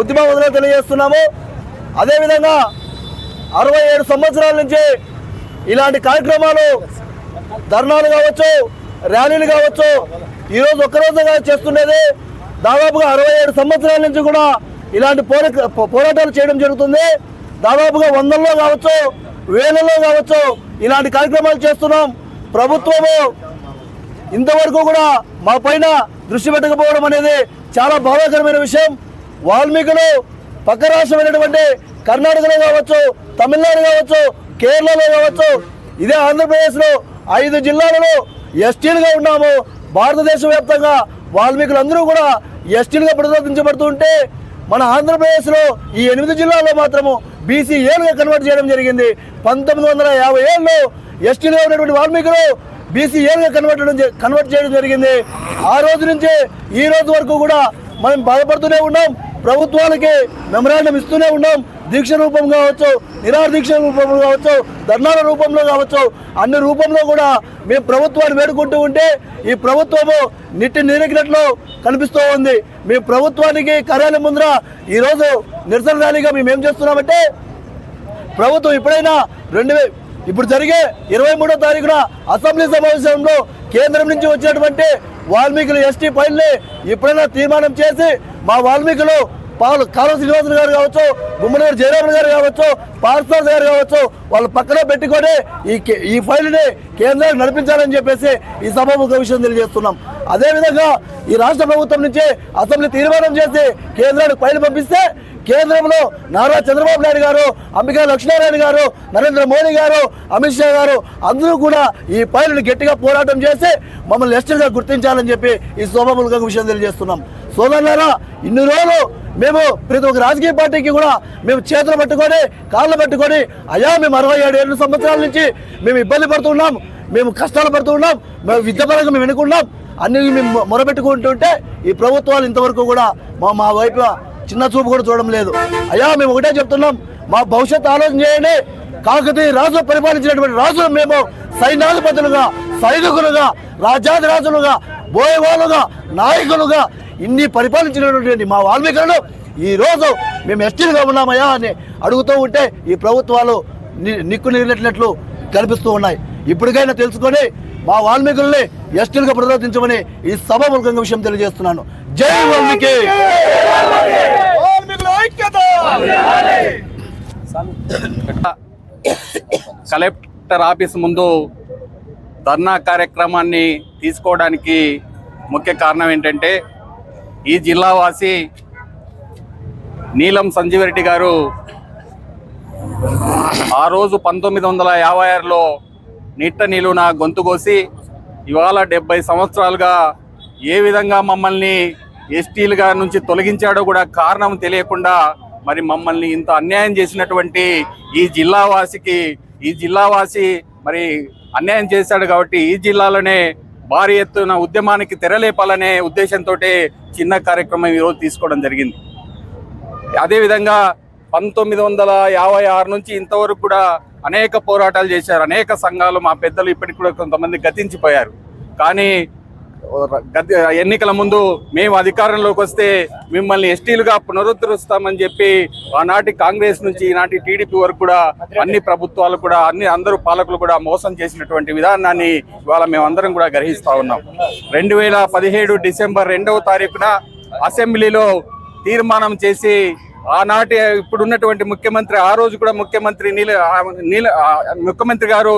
ఉద్యమ వదిలే తెలియజేస్తున్నాము. అదేవిధంగా అరవై ఏడు సంవత్సరాల నుంచి ఇలాంటి కార్యక్రమాలు ధర్నాలు కావచ్చు ర్యాలీలు కావచ్చు ఈరోజు ఒక్కరోజుగా చేస్తుండేది దాదాపుగా అరవై ఏడు సంవత్సరాల నుంచి కూడా ఇలాంటి పోరా పోరాటాలు చేయడం జరుగుతుంది. దాదాపుగా వందల్లో కావచ్చు వేలలో కావచ్చు ఇలాంటి కార్యక్రమాలు చేస్తున్నాం. ప్రభుత్వము ఇంతవరకు కూడా మా పైన దృష్టి పెట్టకపోవడం అనేది చాలా బాధాకరమైన విషయం. వాల్మీకులు పక్క రాష్ట్రమైనటువంటి కర్ణాటకలో కావచ్చు తమిళనాడు కావచ్చు కేరళలో కావచ్చు ఇదే ఆంధ్రప్రదేశ్లో ఐదు జిల్లాలలో ఎస్టీలుగా ఉన్నాము. భారతదేశ వ్యాప్తంగా వాల్మీకులందరూ కూడా ఎస్టీలుగా ప్రతిపాదించబడుతూ ఉంటే మన ఆంధ్రప్రదేశ్లో ఈ ఎనిమిది జిల్లాల్లో మాత్రము బీసీ ఏలుగా కన్వర్ట్ చేయడం జరిగింది. పంతొమ్మిది వందల యాభై ఏళ్ళు ఎస్టీలుగా ఉన్నటువంటి వాల్మీకులు బీసీ ఏలుగా కన్వర్ట్ కన్వర్ట్ చేయడం జరిగింది. ఆ రోజు నుంచి ఈ రోజు వరకు కూడా మనం బాధపడుతూనే ఉన్నాం. ప్రభుత్వాలకి మెమరాండం ఇస్తూనే ఉన్నాం. దీక్ష రూపం కావచ్చు నిరాహార దీక్ష రూపంలో కావచ్చు ధర్నాల రూపంలో కావచ్చు అన్ని రూపంలో కూడా మేము ప్రభుత్వాన్ని వేడుకుంటూ ఉంటే ఈ ప్రభుత్వము నిట్టి నిరిగినట్లు కనిపిస్తూ ఉంది. మీ ప్రభుత్వానికి కార్యాలయం ముందర ఈరోజు నిరసన ర్యాలీగా మేము ఏం చేస్తున్నామంటే ప్రభుత్వం ఇప్పుడైనా రెండు ఇప్పుడు జరిగే ఇరవై మూడో తారీఖున అసెంబ్లీ సమావేశంలో కేంద్రం నుంచి వచ్చినటువంటి వాల్మీకులు ఎస్టీ ఫైల్ని ఇప్పుడైనా తీర్మానం చేసి మా వాల్మీకులు పాలు కాలువ శ్రీనివాసులు గారు కావచ్చు గుమ్మనూరు జయరామన్ గారు కావచ్చు పార్సార్ గారు కావచ్చు వాళ్ళు పక్కనే పెట్టుకొని ఈ కే- ఈ ఫైల్ని కేంద్రానికి నడిపించాలని చెప్పేసి ఈ సభాముఖ విషయం తెలియజేస్తున్నాం. అదేవిధంగా ఈ రాష్ట్ర ప్రభుత్వం నుంచి అసెంబ్లీ తీర్మానం చేసి కేంద్రానికి ఫైల్ పంపిస్తే కేంద్రంలో నారా చంద్రబాబు నాయుడు గారు అంబికా లక్ష్మీనారాయణ గారు నరేంద్ర మోడీ గారు అమిత్ షా గారు అందరూ కూడా ఈ పైలను గట్టిగా పోరాటం చేసి మమ్మల్ని ఎస్టీగా గుర్తించాలని చెప్పి ఈ శోభములుగా విషయం తెలియజేస్తున్నాం. సోదరులారా ఇన్ని రోజులు మేము ప్రతి ఒక్క రాజకీయ పార్టీకి కూడా మేము చేతులు పట్టుకొని కాళ్ళు పట్టుకొని అయ్యా మేము అరవై ఏడు ఏడు సంవత్సరాల నుంచి మేము ఇబ్బంది పడుతున్నాం మేము కష్టాలు పడుతున్నాం మేము విద్యాపరంగా మేము వెనుకున్నాం అన్ని మేము మొరబెట్టుకుంటుంటే ఈ ప్రభుత్వాలు ఇంతవరకు కూడా మా మా వైపు చిన్న చూపు కూడా చూడడం లేదు. అయ్యా మేము ఒకటే చెప్తున్నాం మా భవిష్యత్తు ఆలోచన చేయండి. కాకతీయ రాజు పరిపాలించినటువంటి రాజులు మేము సైన్యాధిపతులుగా సైనికులుగా రాజ్యాధి రాజులుగా బోయవాళ్ళుగా నాయకులుగా ఇన్ని పరిపాలించినటువంటి మా వాల్మీకులను ఈ రోజు మేము ఎస్టీలుగా ఉన్నామయ్యా అని అడుగుతూ ఉంటే ఈ ప్రభుత్వాలు ని- నిక్కు నిరినట్లు కనిపిస్తూ ఉన్నాయి. ఇప్పటికైనా తెలుసుకొని మా వాల్మీకుల్ని ఎస్టీలుగా ప్రవర్తించమని ఈ సభ మూలకంగా విషయం తెలియజేస్తున్నాను. జై వాల్మీకి! కలెక్టర్ ఆఫీస్ ముందు ధర్నా కార్యక్రమాన్ని తీసుకోవడానికి ముఖ్య కారణం ఏంటంటే ఈ జిల్లావాసి నీలం సంజీవరెడ్డి గారు ఆ రోజు పంతొమ్మిది వందల యాభై ఆరులో నిట్ట నా గొంతు కోసి ఇవాళ డెబ్బై సంవత్సరాలుగా ఏ విధంగా మమ్మల్ని ఎస్టీలుగా నుంచి తొలగించాడో కూడా కారణం తెలియకుండా మరి మమ్మల్ని ఇంత అన్యాయం చేసినటువంటి ఈ జిల్లావాసికి ఈ జిల్లావాసి మరి అన్యాయం చేశాడు కాబట్టి ఈ జిల్లాలోనే భారీ ఎత్తున ఉద్యమానికి తెరలేపాలనే ఉద్దేశంతో చిన్న కార్యక్రమం ఈరోజు తీసుకోవడం జరిగింది. అదేవిధంగా పంతొమ్మిది వందల యాభై ఆరు నుంచి ఇంతవరకు కూడా అనేక పోరాటాలు చేశారు. అనేక సంఘాలు మా పెద్దలు ఇప్పటికి కూడా కొంతమంది గతించిపోయారు. కానీ గత ఎన్నికల ముందు మేము అధికారంలోకి వస్తే మిమ్మల్ని ఎస్టీలుగా పునరుద్ధరిస్తామని చెప్పి ఆనాటి కాంగ్రెస్ నుంచి ఈనాటి టీడీపీ వరకు కూడా అన్ని ప్రభుత్వాలు కూడా అన్ని అందరూ పాలకులు కూడా మోసం చేసినటువంటి విధానాన్ని ఇవాళ మేమందరం కూడా గ్రహిస్తా ఉన్నాం. రెండు వేల పదిహేడు డిసెంబర్ రెండవ తారీఖున అసెంబ్లీలో తీర్మానం చేసి ఆనాటి ఇప్పుడున్నటువంటి ముఖ్యమంత్రి ఆ రోజు కూడా ముఖ్యమంత్రి నీల నీల ముఖ్యమంత్రి గారు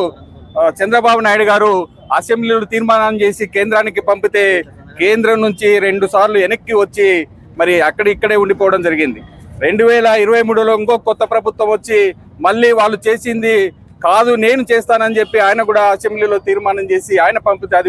చంద్రబాబు నాయుడు గారు అసెంబ్లీలో తీర్మానం చేసి కేంద్రానికి పంపితే కేంద్రం నుంచి రెండు సార్లు వెనక్కి వచ్చి మరి అక్కడ ఇక్కడే ఉండిపోవడం జరిగింది. రెండు వేల ఇరవై మూడులో ఇంకో కొత్త ప్రభుత్వం వచ్చి మళ్ళీ వాళ్ళు చేసింది కాదు నేను చేస్తానని చెప్పి ఆయన కూడా అసెంబ్లీలో తీర్మానం చేసి ఆయన పంపితే అది